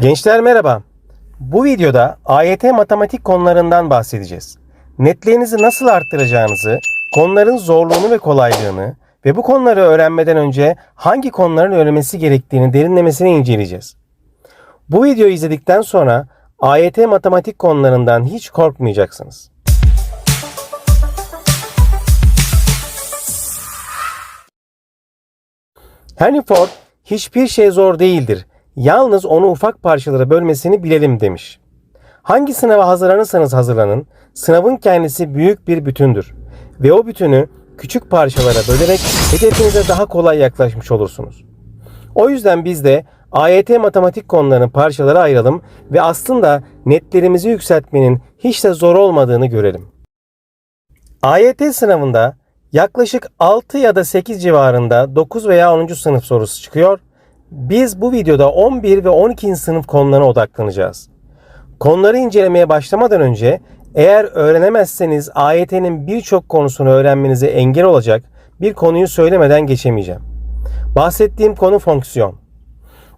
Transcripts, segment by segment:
Gençler merhaba. Bu videoda AYT matematik konularından bahsedeceğiz. Netlerinizi nasıl arttıracağınızı, konuların zorluğunu ve kolaylığını ve bu konuları öğrenmeden önce hangi konuların öğrenmesi gerektiğini derinlemesine inceleyeceğiz. Bu videoyu izledikten sonra AYT matematik konularından hiç korkmayacaksınız. Henry Ford hiçbir şey zor değildir. Yalnız onu ufak parçalara bölmesini bilelim demiş. Hangi sınava hazırlanırsanız hazırlanın, sınavın kendisi büyük bir bütündür. Ve o bütünü küçük parçalara bölerek hedefinize daha kolay yaklaşmış olursunuz. O yüzden biz de AYT matematik konularını parçalara ayıralım ve aslında netlerimizi yükseltmenin hiç de zor olmadığını görelim. AYT sınavında yaklaşık 6 ya da 8 civarında 9 veya 10. sınıf sorusu çıkıyor. Biz bu videoda 11 ve 12. sınıf konularına odaklanacağız. Konuları incelemeye başlamadan önce eğer öğrenemezseniz AYT'nin birçok konusunu öğrenmenize engel olacak bir konuyu söylemeden geçemeyeceğim. Bahsettiğim konu fonksiyon.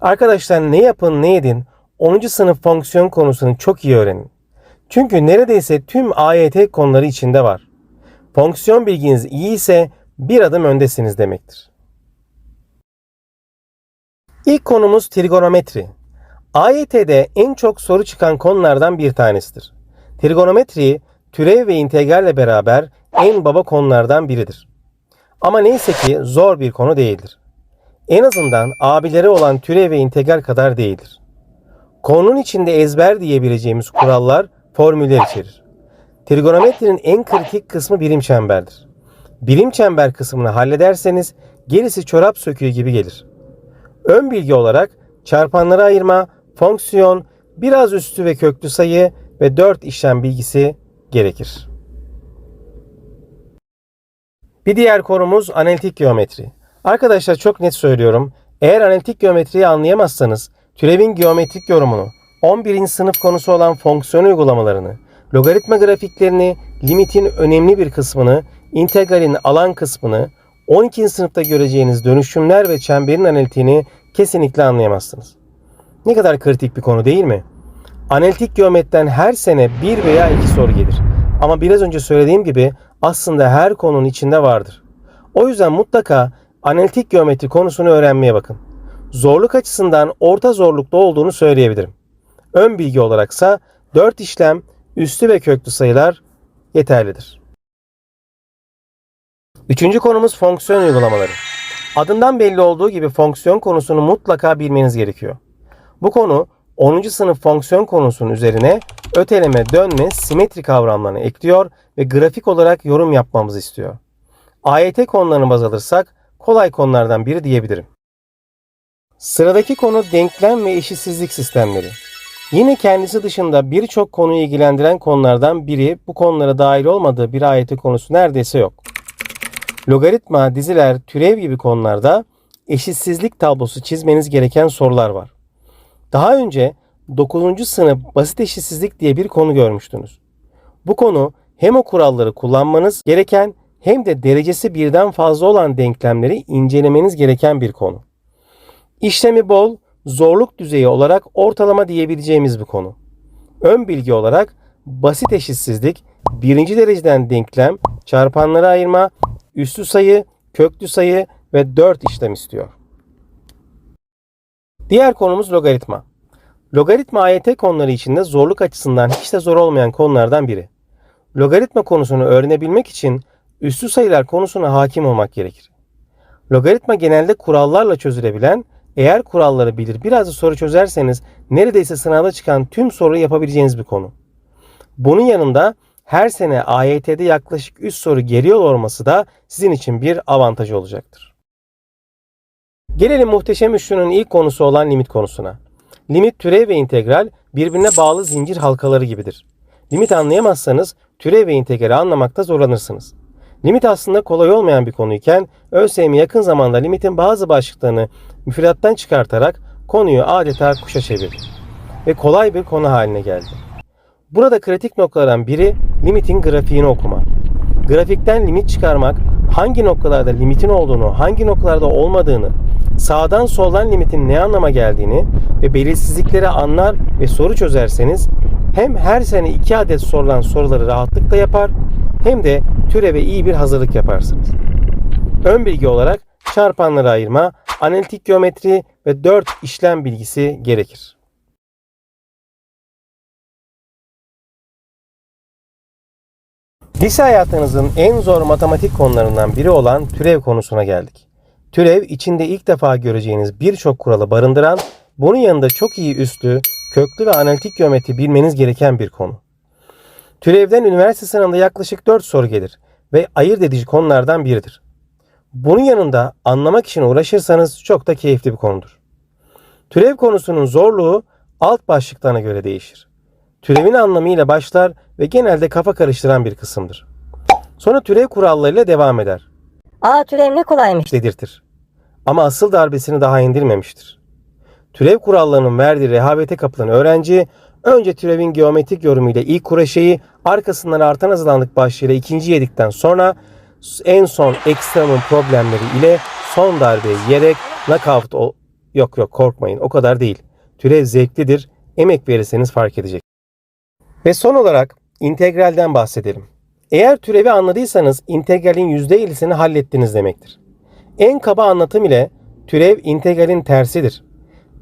Arkadaşlar ne yapın ne edin 10. sınıf fonksiyon konusunu çok iyi öğrenin. Çünkü neredeyse tüm AYT konuları içinde var. Fonksiyon bilginiz iyi ise bir adım öndesiniz demektir. İlk konumuz trigonometri. AYT'de en çok soru çıkan konulardan bir tanesidir. Trigonometri, türev ve integralle beraber en baba konulardan biridir. Ama neyse ki zor bir konu değildir. En azından abileri olan türev ve integral kadar değildir. Konunun içinde ezber diyebileceğimiz kurallar, formüller içerir. Trigonometrinin en kritik kısmı birim çemberdir. Birim çember kısmını hallederseniz gerisi çorap söküğü gibi gelir. Ön bilgi olarak çarpanları ayırma, fonksiyon, biraz üstü ve köklü sayı ve 4 işlem bilgisi gerekir. Bir diğer konumuz analitik geometri. Arkadaşlar çok net söylüyorum. Eğer analitik geometriyi anlayamazsanız türevin geometrik yorumunu, 11. sınıf konusu olan fonksiyon uygulamalarını, logaritma grafiklerini, limitin önemli bir kısmını, integralin alan kısmını, 12. sınıfta göreceğiniz dönüşümler ve çemberin analitiğini kesinlikle anlayamazsınız. Ne kadar kritik bir konu değil mi? Analitik geometriden her sene bir veya iki soru gelir. Ama biraz önce söylediğim gibi aslında her konunun içinde vardır. O yüzden mutlaka analitik geometri konusunu öğrenmeye bakın. Zorluk açısından orta zorlukta olduğunu söyleyebilirim. Ön bilgi olaraksa 4 işlem, üstü ve köklü sayılar yeterlidir. Üçüncü konumuz fonksiyon uygulamaları. Adından belli olduğu gibi fonksiyon konusunu mutlaka bilmeniz gerekiyor. Bu konu 10. sınıf fonksiyon konusunun üzerine öteleme, dönme, simetri kavramlarını ekliyor ve grafik olarak yorum yapmamızı istiyor. AYT konularını baz alırsak kolay konulardan biri diyebilirim. Sıradaki konu denklem ve eşitsizlik sistemleri. Yine kendisi dışında birçok konuyu ilgilendiren konulardan biri bu konulara dahil olmadığı bir AYT konusu neredeyse yok. Logaritma, diziler, türev gibi konularda eşitsizlik tablosu çizmeniz gereken sorular var. Daha önce 9. sınıf basit eşitsizlik diye bir konu görmüştünüz. Bu konu hem o kuralları kullanmanız gereken hem de derecesi birden fazla olan denklemleri incelemeniz gereken bir konu. İşlemi bol, zorluk düzeyi olarak ortalama diyebileceğimiz bir konu. Ön bilgi olarak basit eşitsizlik, birinci dereceden denklem, çarpanları ayırma, üstü sayı, köklü sayı ve 4 işlem istiyor. Diğer konumuz logaritma. Logaritma AYT konuları içinde zorluk açısından hiç de zor olmayan konulardan biri. Logaritma konusunu öğrenebilmek için üstü sayılar konusuna hakim olmak gerekir. Logaritma genelde kurallarla çözülebilen, eğer kuralları bilir biraz da soru çözerseniz neredeyse sınavda çıkan tüm soruyu yapabileceğiniz bir konu. Bunun yanında her sene AYT'de yaklaşık 3 soru geliyor olması da sizin için bir avantaj olacaktır. Gelelim muhteşem üçlünün ilk konusu olan limit konusuna. Limit, türev ve integral birbirine bağlı zincir halkaları gibidir. Limit anlayamazsanız türev ve integrali anlamakta zorlanırsınız. Limit aslında kolay olmayan bir konuyken ÖSYM yakın zamanda limitin bazı başlıklarını müfredattan çıkartarak konuyu adeta kuşa çevirdi ve kolay bir konu haline geldi. Burada kritik noktalardan biri limitin grafiğini okuma. Grafikten limit çıkarmak, hangi noktalarda limitin olduğunu, hangi noktalarda olmadığını, sağdan soldan limitin ne anlama geldiğini ve belirsizlikleri anlar ve soru çözerseniz hem her sene 2 adet sorulan soruları rahatlıkla yapar hem de türeve iyi bir hazırlık yaparsınız. Ön bilgi olarak çarpanları ayırma, analitik geometri ve 4 işlem bilgisi gerekir. Lise hayatınızın en zor matematik konularından biri olan türev konusuna geldik. Türev içinde ilk defa göreceğiniz birçok kuralı barındıran, bunun yanında çok iyi üslü, köklü ve analitik geometri bilmeniz gereken bir konu. Türevden üniversite sınavında yaklaşık 4 soru gelir ve ayırt edici konulardan biridir. Bunun yanında anlamak için uğraşırsanız çok da keyifli bir konudur. Türev konusunun zorluğu alt başlıklarına göre değişir. Türevin anlamıyla başlar ve genelde kafa karıştıran bir kısımdır. Sonra türev kurallarıyla devam eder. Aa türev ne kolaymış. Dedirtir. Ama asıl darbesini daha indirmemiştir. Türev kurallarının verdiği rehavete kapılan öğrenci önce türevin geometrik yorumuyla ilk kuraşeyi arkasından artan azılanlık başlığıyla ikinci yedikten sonra en son ekstremum problemleri ile son darbeyi yiyerek knockout ol... Yok yok korkmayın o kadar değil. Türev zevklidir. Emek verirseniz fark edecek. Ve son olarak integralden bahsedelim. Eğer türevi anladıysanız integralin %50'sini hallettiniz demektir. En kaba anlatım ile türev integralin tersidir.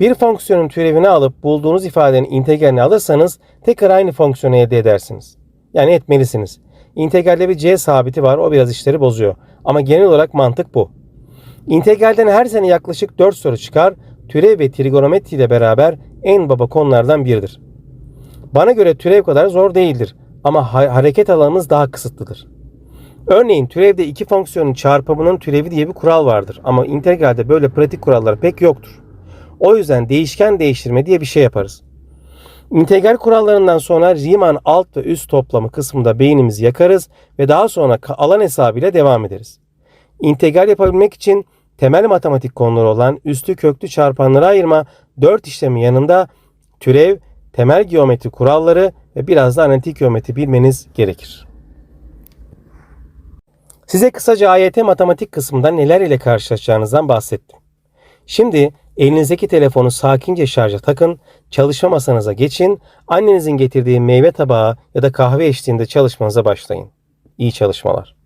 Bir fonksiyonun türevini alıp bulduğunuz ifadenin integralini alırsanız tekrar aynı fonksiyonu elde edersiniz. Yani etmelisiniz. İntegralde bir c sabiti var o biraz işleri bozuyor. Ama genel olarak mantık bu. İntegralden her sene yaklaşık 4 soru çıkar. Türev ve trigonometri ile beraber en baba konulardan biridir. Bana göre türev kadar zor değildir ama ha- hareket alanımız daha kısıtlıdır. Örneğin türevde iki fonksiyonun çarpımının türevi diye bir kural vardır ama integralde böyle pratik kurallar pek yoktur. O yüzden değişken değiştirme diye bir şey yaparız. İntegral kurallarından sonra Riemann alt ve üst toplamı kısmında beynimizi yakarız ve daha sonra alan hesabıyla devam ederiz. İntegral yapabilmek için temel matematik konuları olan üstü köklü çarpanlara ayırma 4 işlemi yanında türev, temel geometri kuralları ve biraz da analitik geometri bilmeniz gerekir. Size kısaca AYT matematik kısmında neler ile karşılaşacağınızdan bahsettim. Şimdi elinizdeki telefonu sakince şarja takın, çalışma masanıza geçin, annenizin getirdiği meyve tabağı ya da kahve eşliğinde çalışmanıza başlayın. İyi çalışmalar.